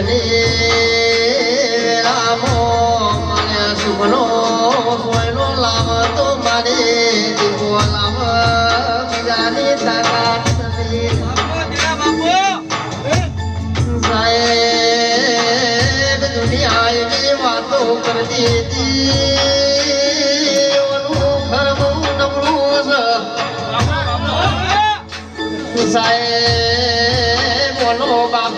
દુઃખને રામો, મને સુખનો સોયનો લાવ તો મારે. દીવો લાવ બીજાની તાકાત સાહેબ દુનિયા એવી વાતો કરતી સાહેબ બાપ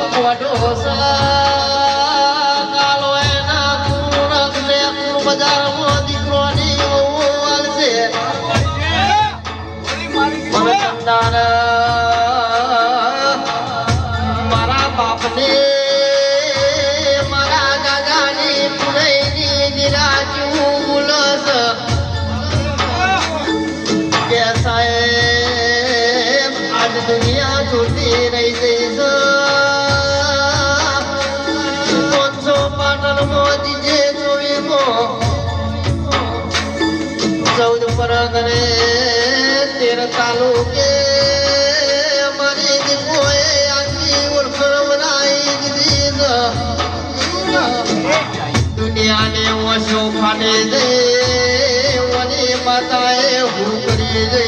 કંદાર મારા બાપને, મારા દાદાની પુનઈની નિરાજ્યું બોલસ કે સાહેબ, આજ દુનિયા જોતી રહી ગઈ. ચૌદ પરગણે તેર તાલુકે મારી દીપોએ આખી ઓળખણ બનાવી દીધી. દુનિયાને ઓછો ફાટે જઈ માતાએ હું કરી છે